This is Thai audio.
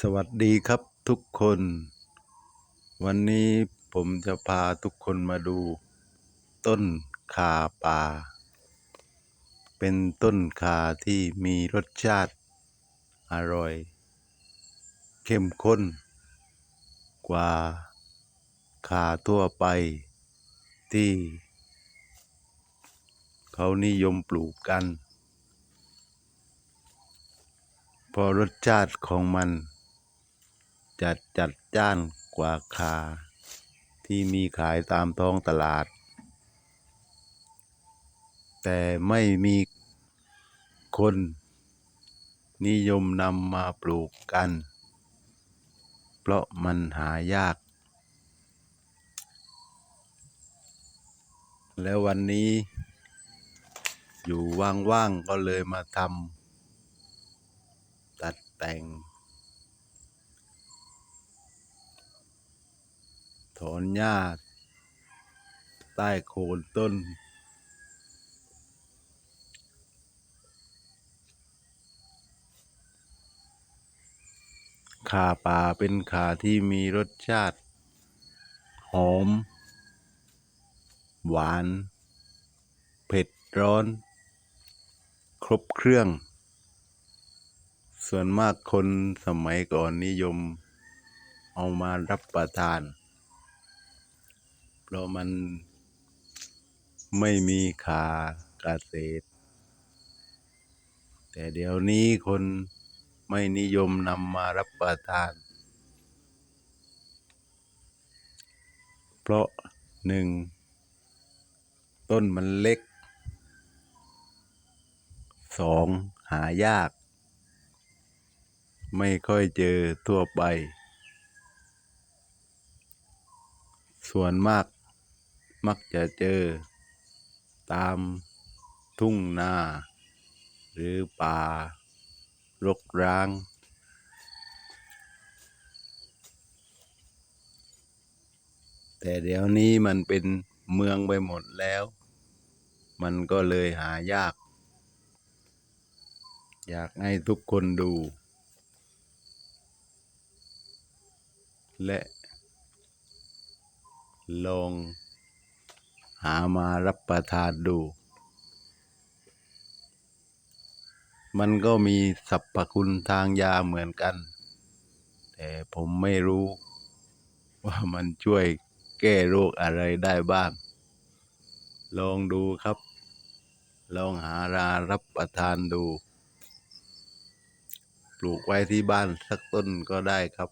สวัสดีครับทุกคน วันนี้ผมจะพาทุกคนมาดู ต้นคาป่า เป็นต้นคาที่มีรสชาติ อร่อย เข้มข้น กว่าคาทั่วไปที่ เขานิยมปลูกกันเพอรสชาติของมัน จะจัดจ้านกว่าคา ที่มีขายตามท้องตลาด แต่ไม่มีคน นิยมนำมาปลูกกัน เพราะมันหายาก แล้ววันนี้ อยู่ว่างๆก็เลยมาทำตัดแต่ง อนหญ้า ใต้โคนต้น ขาป่าเป็นขาที่มีรสชาติ หอม หวาน เผ็ดร้อน ครบเครื่อง ส่วนมากคนสมัยก่อนนิยมเอามารับประทาน ราะมันไม่มีขาเกษตร แต่เดี๋ยวนี้คนไม่นิยมนำมารับประทาน เพราะหนึ่ง ต้นมันเล็กสองหายาก ไม่ค่อยเจอทั่วไป ส่วนมาก มักจะเจอ ตามทุ่งนา หรือป่ารกร้าง แต่เดี๋ยวนี้มันเป็นเมืองไปหมดแล้ว มันก็เลยหายาก อยากให้ทุกคนดู และลอง หามารับประทานดู มันก็มีสรรพคุณทางยาเหมือนกัน แต่ผมไม่รู้ว่ามันช่วยแก้โรคอะไรได้บ้าง ลองดูครับ ลองหารารับประทานดู ปลูกไว้ที่บ้านสักต้นก็ได้ครับ